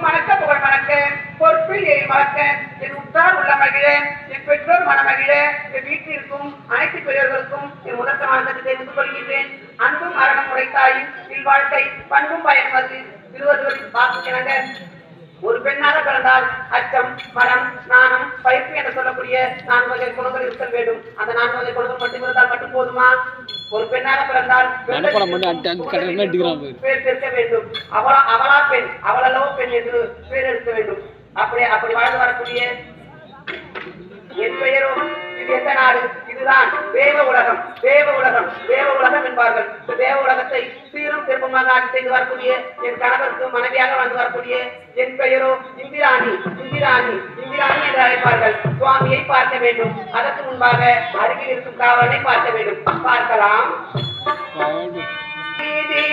மணக்க புகழ் மணக்க பொறுப்பில் என் வளர்க்க என் உத்தார் உள்ள மகிழ என் பெற்றோர் மன மகிழ என் வீட்டில் இருக்கும் அனைத்து பெரியவர்களுக்கும் என் உதத்த மனத்தை தெரிந்து கொள்கின்றேன். அன்பும் மரணம் உடைத்தாயும் இல்வாழ்க்கை பண்பும் பயன்பது இருவது வாக்கு கிணங்க ஒரு பெண்ணாக பிறந்தால் அச்சம் மரம் நாணம் பயிர்ப்பு என்று சொல்லக்கூடிய நான்கு வகை குணங்கள் இருக்க வேண்டும். அந்த நான்கு வகை குணங்கள் மட்டும் இருந்தால் மட்டும் போதுமா? ஒரு பெண்ணாக பிறந்தால் பாரு. இருக்க வேண்டும். அவளா அவளா பெண் அவளல்லவோ பெண் என்று பேர் எடுக்க வேண்டும். அப்படி அப்படி வாழ்ந்து வரக்கூடிய என் பெயரோ இது எந்த நாடு? இதுதான். தேவ உலகம் தேவ உலகம் தேவ உலகம் என்பார்கள் இந்த தேவ உலகத்தை சிறப்புமாக ஆட்சி செய்து வரக்கூடிய என் கணவருக்கு மனைவியாக வாழ்ந்து வரக்கூடிய என் பெயரோ இந்திராணி இந்திராணி இந்திராணி என்று அழைப்பார்கள். சுவாமியை பார்க்க வேண்டும். அதற்கு முன்பாக அருகில் இருக்கும் காவலனை பார்க்க வேண்டும். பார்க்கலாம். தேவி